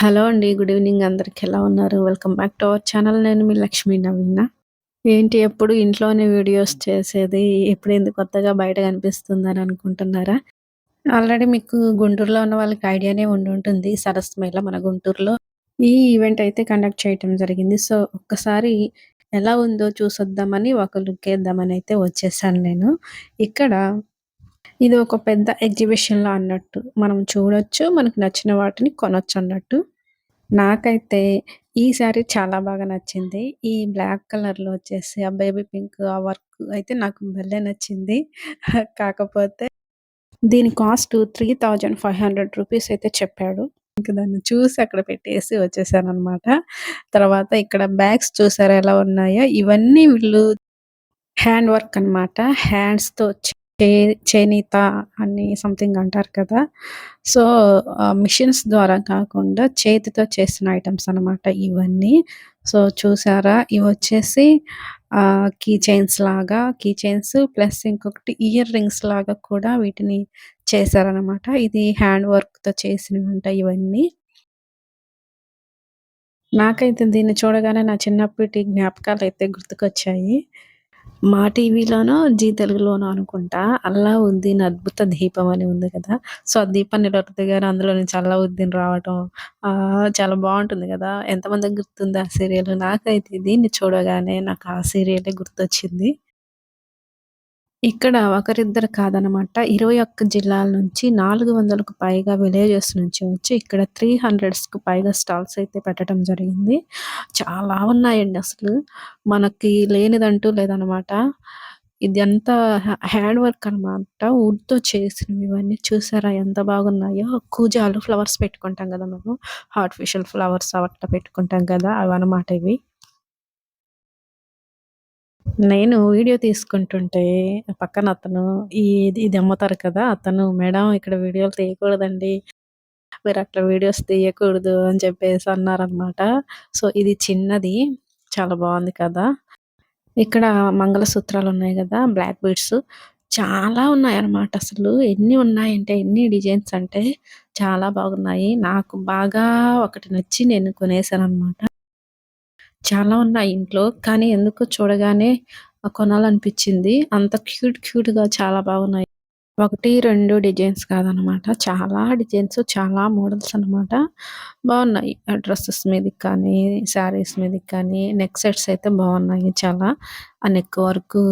Hello అండి. Good evening అందరికి ఎలా ఉన్నారు? Welcome back to our channel. నేను మీ లక్ష్మీ నవీన. ఏంటి ఎప్పుడు ఇంట్లోనే వీడియోస్ చేసేది, ఎప్పుడెందుకు కొత్తగా బయట కనిపిస్తుందని అనుకుంటున్నారా? ఆల్రెడీ మీకు గుంటూరులో ఉన్న వాళ్ళకి ఐడియానే ఉండుంటుంది. సరస్ మేళ మన గుంటూరులో ఈ ఈవెంట్ అయితే కండక్ట్ చేయటం జరిగింది. సో, ఒక్కసారి ఎలా ఉందో చూసొద్దామని ఒక లుక్ వేద్దామని అయితే వచ్చేసాను నేను. ఇక్కడ ఇది ఒక పెద్ద ఎగ్జిబిషన్‌లా అన్నట్టు. మనం చూడొచ్చు. మనకు నచ్చిన వాటిని కొనొచ్చన్నట్టు. నాకైతే ఈ సారీ చాలా బాగా నచ్చింది. ఈ బ్లాక్ కలర్‌లో వచ్చేసి ఆ బేబీ పింక్ ఆ వర్క్ అయితే నాకు భలే నచ్చింది. కాకపోతే దీని కాస్ట్ 3500 రూపీస్ అయితే చెప్పాడు. ఇంకా దాన్ని చూసి అక్కడ పెట్టేసి వచ్చేసాననమాట. తర్వాత ఇక్కడ బ్యాగ్స్ చూసారా ఎలా ఉన్నాయో, ఇవన్నీ వీళ్ళు హ్యాండ్ వర్క్ అనమాట. హ్యాండ్స్‌తో చే చేనేత అని సంథింగ్ అంటారు కదా! సో, మిషన్స్ ద్వారా కాకుండా చేతితో చేసిన ఐటమ్స్ అనమాట ఇవన్నీ. సో, చూసారా? ఇవి వచ్చేసి కీ చైన్స్ లాగా కీ చైన్స్ ప్లస్ ఇంకొకటి ఇయర్ రింగ్స్ లాగా కూడా వీటిని చేశారనమాట. ఇది హ్యాండ్ వర్క్‌తో ఉంటాయి ఇవన్నీ. నాకైతే దీన్ని చూడగానే నా చిన్నప్పటి జ్ఞాపకాలు అయితే గుర్తుకొచ్చాయి. మా టీవీలోనో, జీ తెలుగులోనో అనుకుంటా 'అల్లావుద్దీన్ అద్భుత దీపం' అని ఉంది కదా! సో, ఆ దీపాన్ని ఇలా గారు అందులో నుంచి అల్లావుద్దీన్ రావటం చాలా బాగుంటుంది కదా ఎంతమందికి గుర్తుంది ఆ సీరియల్. నాకైతే దీన్ని చూడగానే నాకు ఆ సీరియలే గుర్తొచ్చింది. ఇక్కడ ఒకరిద్దరు కాదనమాట. 21 జిల్లాల నుంచి 400కు పైగా విలేజెస్ నుంచి వచ్చి ఇక్కడ 300కి పైగా స్టాల్స్ అయితే పెట్టడం జరిగింది. చాలా ఉన్నాయండి అసలు. మనకి లేనిదంటూ లేదనమాట. ఇదంతా ఎంత హ్యాండ్ వర్క్ అనమాట. వుడ్‌తో చేసినవి ఇవన్నీ చూసారా ఎంత బాగున్నాయో. కూజాలు ఫ్లవర్స్ పెట్టుకుంటాం కదా మనం ఆర్టిఫిషియల్ ఫ్లవర్స్ అవట్లా పెట్టుకుంటాం కదా! అవన్నమాట ఇవి. నేను వీడియో తీసుకుంటుంటే పక్కన అతను ఇది ఇది అమ్ముతారు కదా! అతను "మేడం ఇక్కడ వీడియోలు తీయకూడదండి. మీరు అట్లా వీడియోస్ తీయకూడదు" అని చెప్పేసి అన్నారనమాట. సో, ఇది చిన్నది. చాలా బాగుంది కదా! ఇక్కడ మంగళసూత్రాలున్నాయి కదా బ్లాక్ బీడ్స్ చాలా ఉన్నాయన్నమాట అసలు. ఎన్ని ఉన్నాయంటే, ఎన్ని డిజైన్స్ అంటే చాలా బాగున్నాయి. నాకు బాగా ఒకటి నచ్చి నేను కొనేసాను అనమాట చాలా ఉన్నాయి ఇంట్లో. కానీ ఎందుకో చూడగానే కొనాలనిపించింది అంత క్యూట్ క్యూట్‌గా చాలా బాగున్నాయి. 1, 2 డిజైన్స్ కాదనమాట. చాలా డిజైన్స్, చాలా మోడల్స్ అనమాట. బావున్నాయి. ఆ డ్రెసెస్ మీదకి కానీ, శారీస్ మీదకి కానీ, నెక్ సెట్స్ అయితే బావున్నాయి చాలా. ఆ నెక్ వర్కు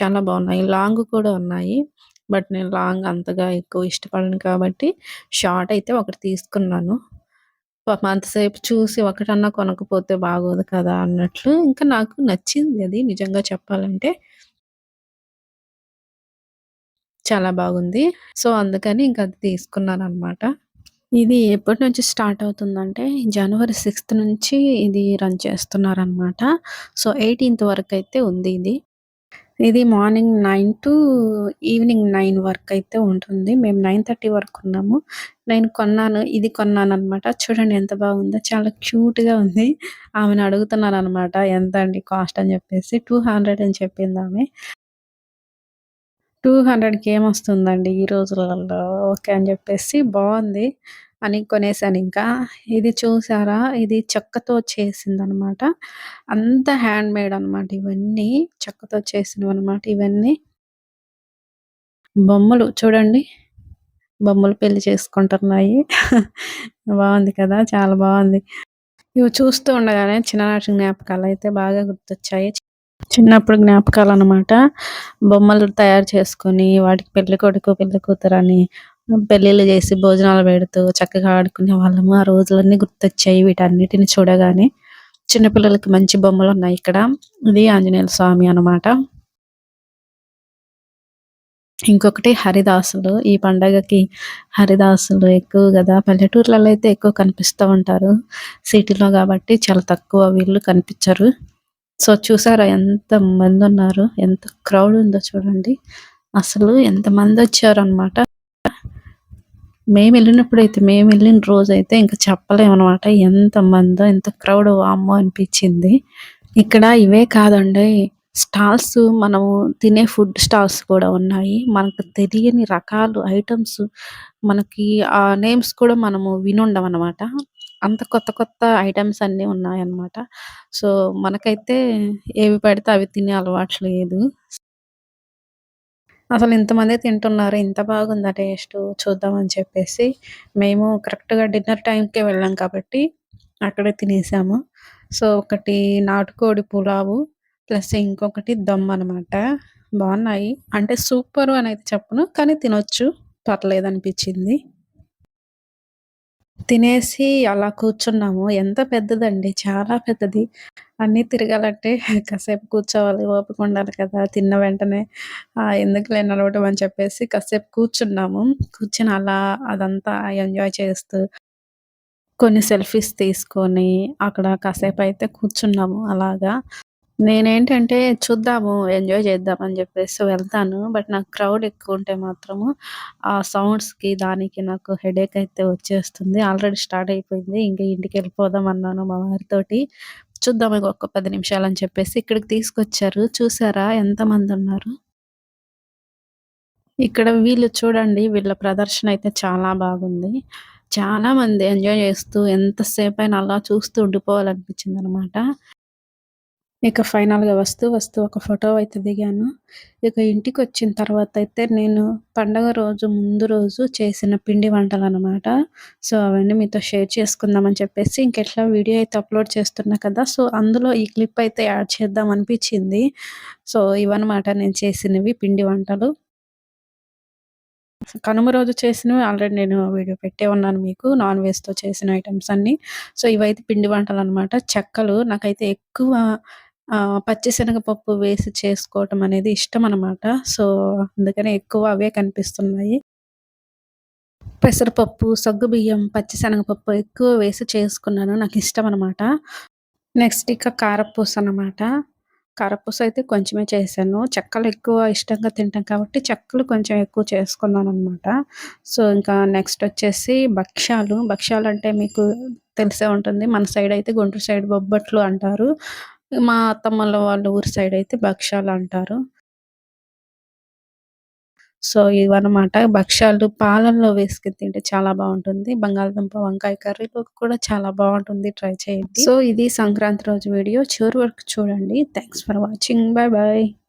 చాలా బావున్నాయి. లాంగ్ కూడా ఉన్నాయి. బట్ నేను లాంగ్ అంతగా ఎక్కువ ఇష్టపడను కాబట్టి షార్ట్ అయితే ఒకటి తీసుకున్నాను. పాపం అంతసేపు చూసి ఒకటన్నా కొనకపోతే బాగోదు కదా! అన్నట్లు ఇంకా నాకు నచ్చింది అది నిజంగా చెప్పాలంటే. చాలా బాగుంది. సో, అందుకని ఇంక అది తీసుకున్నాననమాట. ఇది ఎప్పటి నుంచి స్టార్ట్ అవుతుందంటే, జనవరి సిక్స్త్ నుంచి ఇది రన్ చేస్తున్నారనమాట. సో, ఎయిటీన్త్ వరకు అయితే ఉంది ఇది. ఇది మార్నింగ్ నైన్ టు ఈవినింగ్ 9 వరకైతే ఉంటుంది. మేము 9:30 వరకు ఉన్నాము. నేను కొన్నాను. ఇది కొన్నాను అనమాట చూడండి ఎంత బాగుందో. చాలా క్యూట్‌గా ఉంది. ఆమె అడుగుతున్నాను అనమాట ఎంత అండి కాస్ట్ అని చెప్పేసి. 200 అని చెప్పిందామె. 200కి ఏమొస్తుందండి ఈ రోజులలో. ఓకే అని చెప్పేసి బాగుంది అని కొనేసానింకా. ఇది చూసారా? ఇది చెక్కతో చేసిందనమాట. హ్యాండ్ మేడ్ అనమాట ఇవన్నీ. చెక్కతో చేసినవి అనమాట ఇవన్నీ. బొమ్మలు చూడండి. బొమ్మలు పెళ్ళి చేసుకుంటున్నాయి. బాగుంది కదా! చాలా బాగుంది ఇవి చూస్తూ ఉండగానే చిన్ననాటి జ్ఞాపకాలు అయితే బాగా గుర్తొచ్చాయి. చిన్నప్పుడు జ్ఞాపకాలు అనమాట బొమ్మలు తయారు చేసుకొని, వాటికి పెళ్ళి కొడుకు పెళ్ళి కూతురు అని పెళ్ళిళ్ళు చేసి, భోజనాలు పెడుతూ చక్కగా ఆడుకునే వాళ్ళము ఆ రోజులన్నీ గుర్తొచ్చాయి వీటన్నిటిని చూడగానే. చిన్న పిల్లలకి మంచి బొమ్మలున్నాయి ఇక్కడ. ఇది ఆంజనేయ స్వామి అనమాట. ఇంకొకటి హరిదాసులు. ఈ పండగకి హరిదాసులు ఎక్కువ గదా! పల్లెటూర్లలో అయితే ఎక్కువ కనిపిస్తా ఉంటారు. సిటీలో కాబట్టి చాలా తక్కువ వీళ్ళు కనిపించరు సో, చూసారా ఉన్నారు ఎంత క్రౌడ్ ఉందో చూడండి. అసలు మేము వెళ్ళినప్పుడు అయితే మేము వెళ్ళిన రోజు అయితే ఇంకా చెప్పలేమనమాట. ఎంతమందో, ఎంత మందో ఎంత క్రౌడ్ వామ్మో! అనిపించింది ఇక్కడ ఇవే కాదండి స్టాల్స్ మనము తినే ఫుడ్ స్టాల్స్ కూడా ఉన్నాయి. మనకు తెలియని రకాలు ఐటమ్స్ మనకి ఆ నేమ్స్ కూడా మనము వినుండమనమాట. అంత కొత్త కొత్త ఐటమ్స్ అన్నీ ఉన్నాయన్నమాట. సో, మనకైతే ఏవి పడితే అవి తినే అలవాటు లేదు. అసలు ఇంతమంది తింటున్నారు. ఇంత బాగుందా టేస్ట్ చూద్దామని చెప్పేసి మేము కరెక్ట్‌గా డిన్నర్ టైంకే వెళ్ళాం కాబట్టి అక్కడే తినేసాము. సో, ఒకటి నాటుకోడి పులావు ప్లస్ ఇంకొకటి దమ్ అనమాట. బాగున్నాయి అంటే సూపర్ అని అయితే చెప్పను. కానీ తినొచ్చు. పర్లేదు అనిపించింది తినేసి అలా కూర్చున్నాము. ఎంత పెద్దదండి. చాలా పెద్దది. అన్నీ తిరగాలంటే కాసేపు కూర్చోవాలి. ఓపిక ఉండాలి కదా! తిన్న వెంటనే ఎందుకు ఎందుకులే నడవటం అని చెప్పేసి కాసేపు కూర్చున్నాము. కూర్చుని అలా అదంతా ఎంజాయ్ చేస్తూ కొన్ని సెల్ఫీస్ తీసుకొని అక్కడ కాసేపు అయితే కూర్చున్నాము అలాగా. నేనేంటంటే చూద్దాము, ఎంజాయ్ చేద్దాం అని చెప్పేసి వెళ్తాను. బట్ నాకు క్రౌడ్ ఎక్కువుంటే మాత్రము ఆ సౌండ్స్‌కి, దానికి నాకు హెడేక్ అయితే వచ్చేస్తుంది. ఆల్రెడీ స్టార్ట్ అయిపోయింది. ఇంక ఇంటికెళ్ళిపోదాం అన్నాను మా వారితోటి. చూద్దాం ఇంకొక 10 నిమిషాలని చెప్పేసి ఇక్కడికి తీసుకొచ్చారు. చూసారా ఎంతమందున్నారు? ఇక్కడ వీళ్ళు చూడండి. వీళ్ళ ప్రదర్శన అయితే చాలా బాగుంది. చాలా మంది ఎంజాయ్ చేస్తూ ఎంతసేపైనా అలా చూస్తూ ఉండిపోవాలనిపించిందనమాట. ఇక ఫైనల్‌గా వస్తూ, వస్తూ ఒక ఫోటో అయితే దిగాను. ఇక ఇంటికి వచ్చిన తర్వాత అయితే నేను పండగ రోజు ముందు రోజు చేసిన పిండి వంటలు అనమాట సో, అవన్నీ మీతో షేర్ చేసుకుందామని చెప్పేసి ఇంకెట్లా వీడియో అయితే అప్‌లోడ్ చేస్తున్నా కదా! సో, అందులో ఈ క్లిప్ అయితే యాడ్ చేద్దాం అనిపించింది సో, ఇవన్నమాట నేను చేసినవి పిండి వంటలు. కనుమ రోజు చేసినవి ఆల్రెడీ నేను వీడియో పెట్టే ఉన్నాను మీకు. నాన్ వెజ్‌తో చేసిన ఐటమ్స్ అన్నీ. సో, ఇవైతే పిండి వంటలు అనమాట చెక్కలు నాకైతే ఎక్కువ పచ్చిశనగపప్పు వేసి చేసుకోవటం అనేది ఇష్టం అనమాట సో, అందుకనే ఎక్కువ అవే కనిపిస్తున్నాయి. పెసరపప్పు, సగ్గుబియ్యం, పచ్చిశనగపప్పు ఎక్కువ వేసి చేసుకున్నాను. నాకు ఇష్టం అనమాట నెక్స్ట్ ఇక కారపూసనమాట. కారపూస అయితే కొంచెమే చేశాను. చెక్కలు ఎక్కువ ఇష్టంగా తింటాం కాబట్టి చెక్కలు కొంచెం ఎక్కువ చేసుకున్నాను అనమాట సో, ఇంకా నెక్స్ట్ వచ్చేసి భక్ష్యాలు. భక్ష్యాలు అంటే మీకు తెలిసే ఉంటుంది. మన సైడ్ అయితే గుంటూరు సైడ్ బొబ్బట్లు అంటారు. మా అత్తమ్మల వాళ్ళ ఊరు సైడ్ అయితే భక్ష్యాలంటారు. సో, ఇవన్నమాట భక్ష్యాలు పాలల్లో వేసుకుని తింటే చాలా బాగుంటుంది బంగాళదుంప, వంకాయ కర్రీలో కూడా చాలా బాగుంటుంది ట్రై చేయండి. సో, ఇది సంక్రాంతి రోజు వీడియో. చివరి వరకు చూడండి. Thanks for watching. Bye bye